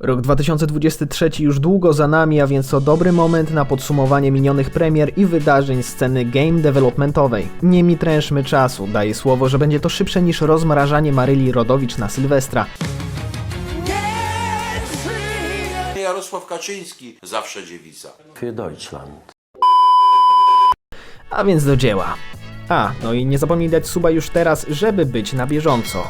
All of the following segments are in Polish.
Rok 2023 już długo za nami, a więc to dobry moment na podsumowanie minionych premier i wydarzeń sceny game developmentowej. Nie mitrężmy czasu, daję słowo, że będzie to szybsze niż rozmrażanie Maryli Rodowicz na Sylwestra. Jarosław Kaczyński, zawsze dziewica. für Deutschland. A więc do dzieła. A, no i nie zapomnij dać suba już teraz, żeby być na bieżąco.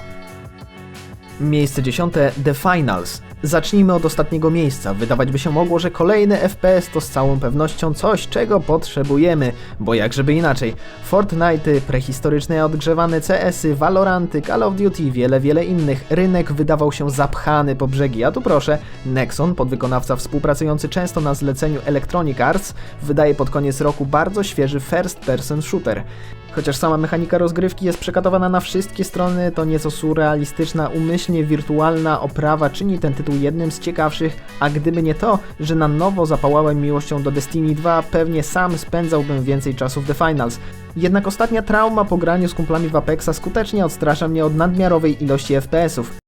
Miejsce dziesiąte The Finals. Zacznijmy od ostatniego miejsca. Wydawać by się mogło, że kolejny FPS to z całą pewnością coś, czego potrzebujemy, bo jak żeby inaczej. Fortnite, prehistoryczne odgrzewane CS-y, Valoranty, Call of Duty, wiele, wiele innych. Rynek wydawał się zapchany po brzegi, a tu proszę, Nexon, podwykonawca współpracujący często na zleceniu Electronic Arts, wydaje pod koniec roku bardzo świeży first-person shooter. Chociaż sama mechanika rozgrywki jest przekatowana na wszystkie strony, to nieco surrealistyczna, umyślnie wirtualna oprawa czyni ten tytuł jednym z ciekawszych, a gdyby nie to, że na nowo zapałałem miłością do Destiny 2, pewnie sam spędzałbym więcej czasu w The Finals. Jednak ostatnia trauma po graniu z kumplami w Apexa skutecznie odstrasza mnie od nadmiarowej ilości FPS-ów.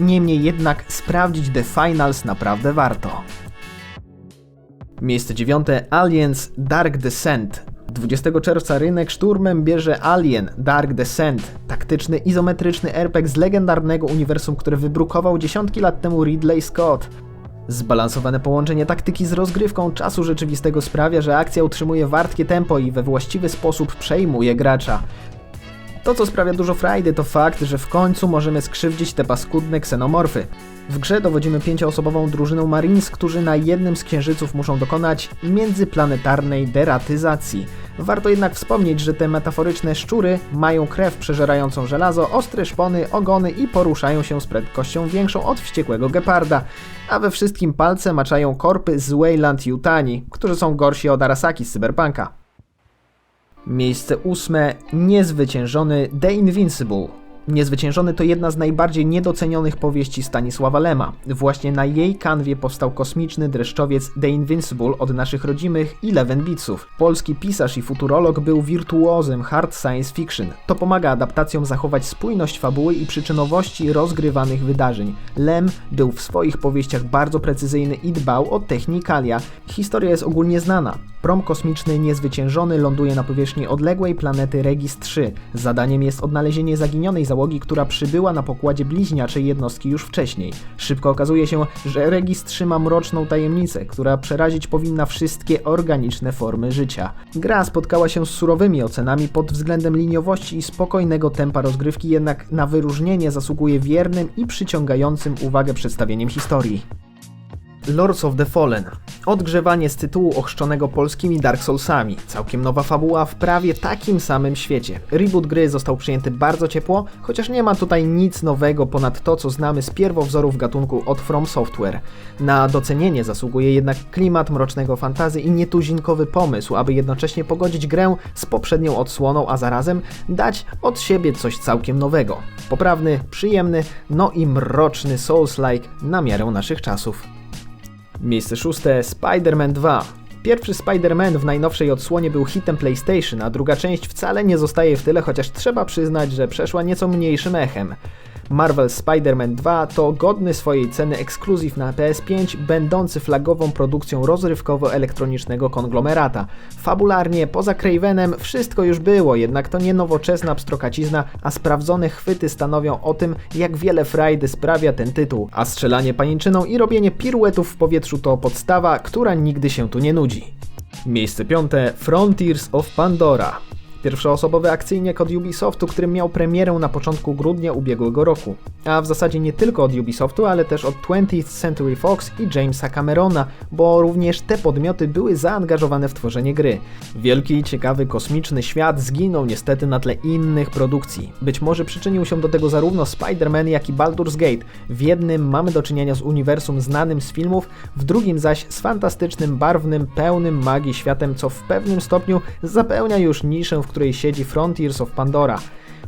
Niemniej jednak sprawdzić The Finals naprawdę warto. Miejsce dziewiąte Aliens Dark Descent. 20 czerwca rynek szturmem bierze Alien Dark Descent, taktyczny izometryczny RPG z legendarnego uniwersum, które wybrukował dziesiątki lat temu Ridley Scott. Zbalansowane połączenie taktyki z rozgrywką czasu rzeczywistego sprawia, że akcja utrzymuje wartkie tempo i we właściwy sposób przejmuje gracza. To, co sprawia dużo frajdy, to fakt, że w końcu możemy skrzywdzić te paskudne ksenomorfy. W grze dowodzimy pięcioosobową drużyną Marines, którzy na jednym z księżyców muszą dokonać międzyplanetarnej deratyzacji. Warto jednak wspomnieć, że te metaforyczne szczury mają krew przeżerającą żelazo, ostre szpony, ogony i poruszają się z prędkością większą od wściekłego geparda. A we wszystkim palce maczają korpy z Wayland Yutani, którzy są gorsi od Arasaki z Cyberpunka. Miejsce ósme. Niezwyciężony The Invincible. Niezwyciężony to jedna z najbardziej niedocenionych powieści Stanisława Lema. Właśnie na jej kanwie powstał kosmiczny dreszczowiec The Invincible od naszych rodzimych Eleven Beatsów. Polski pisarz i futurolog był wirtuozem hard science fiction. To pomaga adaptacjom zachować spójność fabuły i przyczynowości rozgrywanych wydarzeń. Lem był w swoich powieściach bardzo precyzyjny i dbał o technikalia. Historia jest ogólnie znana. Prom kosmiczny niezwyciężony ląduje na powierzchni odległej planety Regis 3. Zadaniem jest odnalezienie zaginionej załogi, która przybyła na pokładzie bliźniaczej jednostki już wcześniej. Szybko okazuje się, że Regis 3 ma mroczną tajemnicę, która przerazić powinna wszystkie organiczne formy życia. Gra spotkała się z surowymi ocenami pod względem liniowości i spokojnego tempa rozgrywki, jednak na wyróżnienie zasługuje wiernym i przyciągającym uwagę przedstawieniem historii. Lords of the Fallen. Odgrzewanie z tytułu ochrzczonego polskimi Dark Soulsami. Całkiem nowa fabuła w prawie takim samym świecie. Reboot gry został przyjęty bardzo ciepło, chociaż nie ma tutaj nic nowego ponad to, co znamy z pierwowzorów gatunku od From Software. Na docenienie zasługuje jednak klimat mrocznego fantazy i nietuzinkowy pomysł, aby jednocześnie pogodzić grę z poprzednią odsłoną, a zarazem dać od siebie coś całkiem nowego. Poprawny, przyjemny, no i mroczny Souls-like na miarę naszych czasów. Miejsce szóste Spider-Man 2. Pierwszy Spider-Man w najnowszej odsłonie był hitem PlayStation, a druga część wcale nie zostaje w tyle, chociaż trzeba przyznać, że przeszła nieco mniejszym echem. Marvel Spider-Man 2 to godny swojej ceny ekskluzyw na PS5, będący flagową produkcją rozrywkowo-elektronicznego konglomerata. Fabularnie, poza Cravenem, wszystko już było, jednak to nie nowoczesna pstrokacizna, a sprawdzone chwyty stanowią o tym, jak wiele frajdy sprawia ten tytuł. A strzelanie panienczyną i robienie piruetów w powietrzu to podstawa, która nigdy się tu nie nudzi. Miejsce piąte Frontiers of Pandora. Pierwszoosobowy akcyjniak od Ubisoftu, który miał premierę na początku grudnia ubiegłego roku. A w zasadzie nie tylko od Ubisoftu, ale też od 20th Century Fox i Jamesa Camerona, bo również te podmioty były zaangażowane w tworzenie gry. Wielki i ciekawy kosmiczny świat zginął niestety na tle innych produkcji. Być może przyczynił się do tego zarówno Spider-Man, jak i Baldur's Gate. W jednym mamy do czynienia z uniwersum znanym z filmów, w drugim zaś z fantastycznym, barwnym, pełnym magii światem, co w pewnym stopniu zapełnia już niszę, w której siedzi Frontiers of Pandora.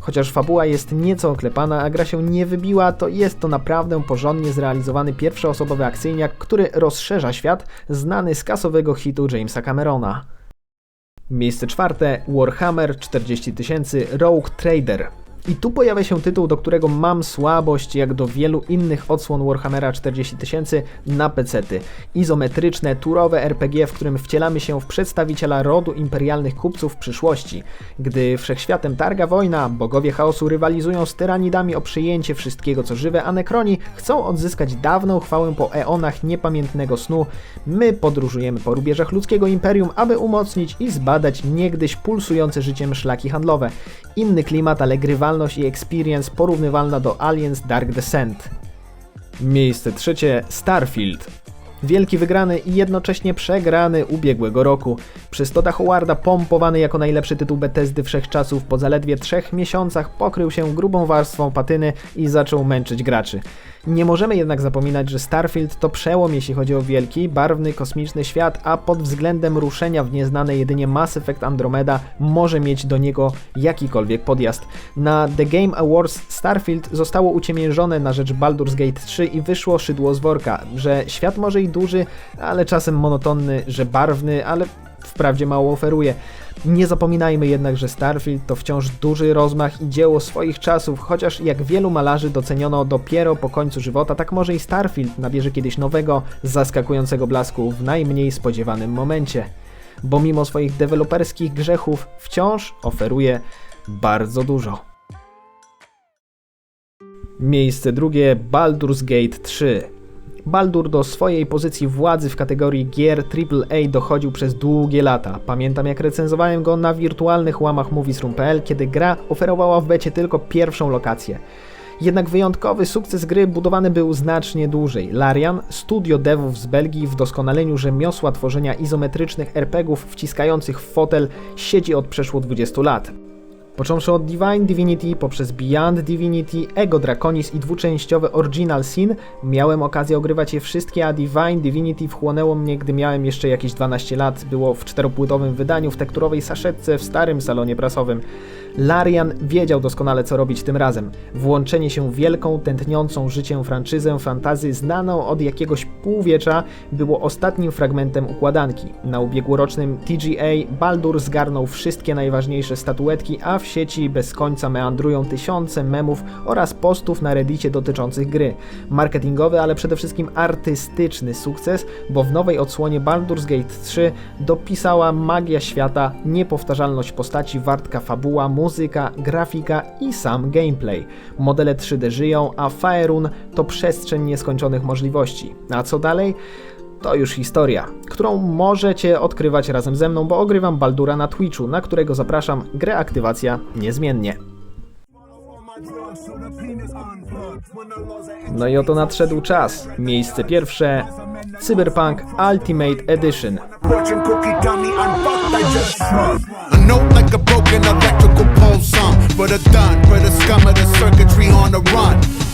Chociaż fabuła jest nieco oklepana, a gra się nie wybiła, to jest to naprawdę porządnie zrealizowany pierwszoosobowy akcyjniak, który rozszerza świat znany z kasowego hitu Jamesa Camerona. Miejsce czwarte Warhammer 40 000 Rogue Trader. I tu pojawia się tytuł, do którego mam słabość, jak do wielu innych odsłon Warhammera 40 000 na pecety. Izometryczne, turowe RPG, w którym wcielamy się w przedstawiciela rodu imperialnych kupców przyszłości. Gdy wszechświatem targa wojna, bogowie chaosu rywalizują z tyranidami o przyjęcie wszystkiego co żywe, a nekroni chcą odzyskać dawną chwałę po eonach niepamiętnego snu, my podróżujemy po rubieżach ludzkiego imperium, aby umocnić i zbadać niegdyś pulsujące życiem szlaki handlowe. Inny klimat, ale grywalność i experience porównywalna do Aliens Dark Descent. Miejsce trzecie Starfield. Wielki wygrany i jednocześnie przegrany ubiegłego roku. Przez Toda Howarda pompowany jako najlepszy tytuł Bethesdy wszechczasów po zaledwie trzech miesiącach pokrył się grubą warstwą patyny i zaczął męczyć graczy. Nie możemy jednak zapominać, że Starfield to przełom jeśli chodzi o wielki, barwny, kosmiczny świat, a pod względem ruszenia w nieznane jedynie Mass Effect Andromeda może mieć do niego jakikolwiek podjazd. Na The Game Awards Starfield zostało uciemiężone na rzecz Baldur's Gate 3 i wyszło szydło z worka, że świat może i duży, ale czasem monotonny, że barwny, ale wprawdzie mało oferuje. Nie zapominajmy jednak, że Starfield to wciąż duży rozmach i dzieło swoich czasów, chociaż jak wielu malarzy doceniono dopiero po końcu żywota, tak może i Starfield nabierze kiedyś nowego, zaskakującego blasku w najmniej spodziewanym momencie. Bo mimo swoich deweloperskich grzechów wciąż oferuje bardzo dużo. Miejsce drugie Baldur's Gate 3. Baldur do swojej pozycji władzy w kategorii gier AAA dochodził przez długie lata. Pamiętam jak recenzowałem go na wirtualnych łamach Moviesroom.pl, kiedy gra oferowała w becie tylko pierwszą lokację. Jednak wyjątkowy sukces gry budowany był znacznie dłużej. Larian, studio devów z Belgii w doskonaleniu rzemiosła tworzenia izometrycznych RPGów wciskających w fotel, siedzi od przeszło 20 lat. Począwszy od Divine Divinity, poprzez Beyond Divinity, Ego Draconis i dwuczęściowe Original Sin, miałem okazję ogrywać je wszystkie, a Divine Divinity wchłonęło mnie, gdy miałem jeszcze jakieś 12 lat. Było w czteropłytowym wydaniu, w tekturowej saszetce, w starym salonie prasowym. Larian wiedział doskonale, co robić tym razem. Włączenie się w wielką, tętniącą życiem franczyzę fantazy znaną od jakiegoś półwiecza było ostatnim fragmentem układanki. Na ubiegłorocznym TGA Baldur zgarnął wszystkie najważniejsze statuetki, a w sieci bez końca meandrują tysiące memów oraz postów na reddicie dotyczących gry. Marketingowy, ale przede wszystkim artystyczny sukces, bo w nowej odsłonie Baldur's Gate 3 dopisała magia świata, niepowtarzalność postaci, wartka fabuła, muzyka, grafika i sam gameplay. Modele 3D żyją, a Faerun to przestrzeń nieskończonych możliwości. A co dalej? To już historia, którą możecie odkrywać razem ze mną, bo ogrywam Baldura na Twitchu, na którego zapraszam, grę aktywacja niezmiennie. No i oto nadszedł czas. Miejsce pierwsze. Cyberpunk Ultimate Edition.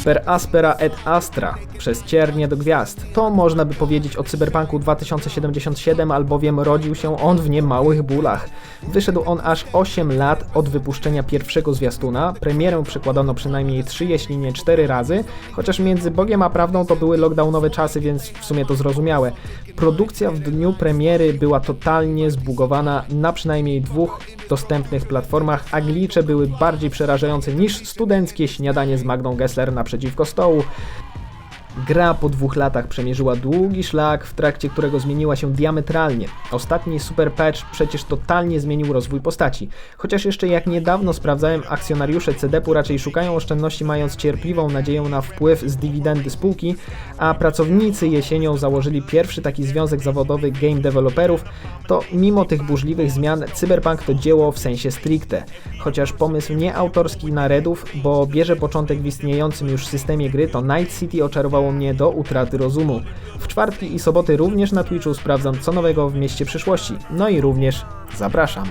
Per Aspera et Astra przez ciernie do gwiazd. To można by powiedzieć o Cyberpunku 2077, albowiem rodził się on w niemałych bólach. Wyszedł on aż 8 lat od wypuszczenia pierwszego zwiastuna. Premierę przekładano przynajmniej 3, jeśli nie 4 razy, chociaż między Bogiem a prawdą to były lockdownowe czasy, więc w sumie to zrozumiałe. Produkcja w dniu premiery była totalnie zbugowana na przynajmniej dwóch dostępnych platformach, a glicze były bardziej przerażające niż studenckie śniadanie z Magdą Gessler naprzeciwko stołu. Gra po dwóch latach przemierzyła długi szlak, w trakcie którego zmieniła się diametralnie. Ostatni super patch przecież totalnie zmienił rozwój postaci. Chociaż jeszcze jak niedawno sprawdzałem, akcjonariusze CDP-u raczej szukają oszczędności mając cierpliwą nadzieję na wpływ z dywidendy spółki, a pracownicy jesienią założyli pierwszy taki związek zawodowy game developerów, to mimo tych burzliwych zmian Cyberpunk to dzieło w sensie stricte. Chociaż pomysł nie autorski na Redów, bo bierze początek w istniejącym już systemie gry, to Night City oczarowało mnie do utraty rozumu. W czwartki i soboty również na Twitchu sprawdzam co nowego w mieście przyszłości. No i również zapraszam.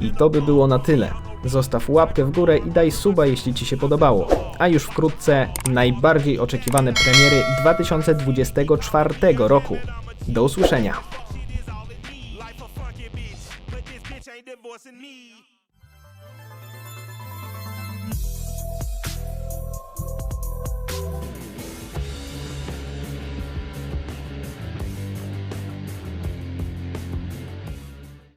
I to by było na tyle. Zostaw łapkę w górę i daj suba, jeśli Ci się podobało. A już wkrótce najbardziej oczekiwane premiery 2024 roku. Do usłyszenia.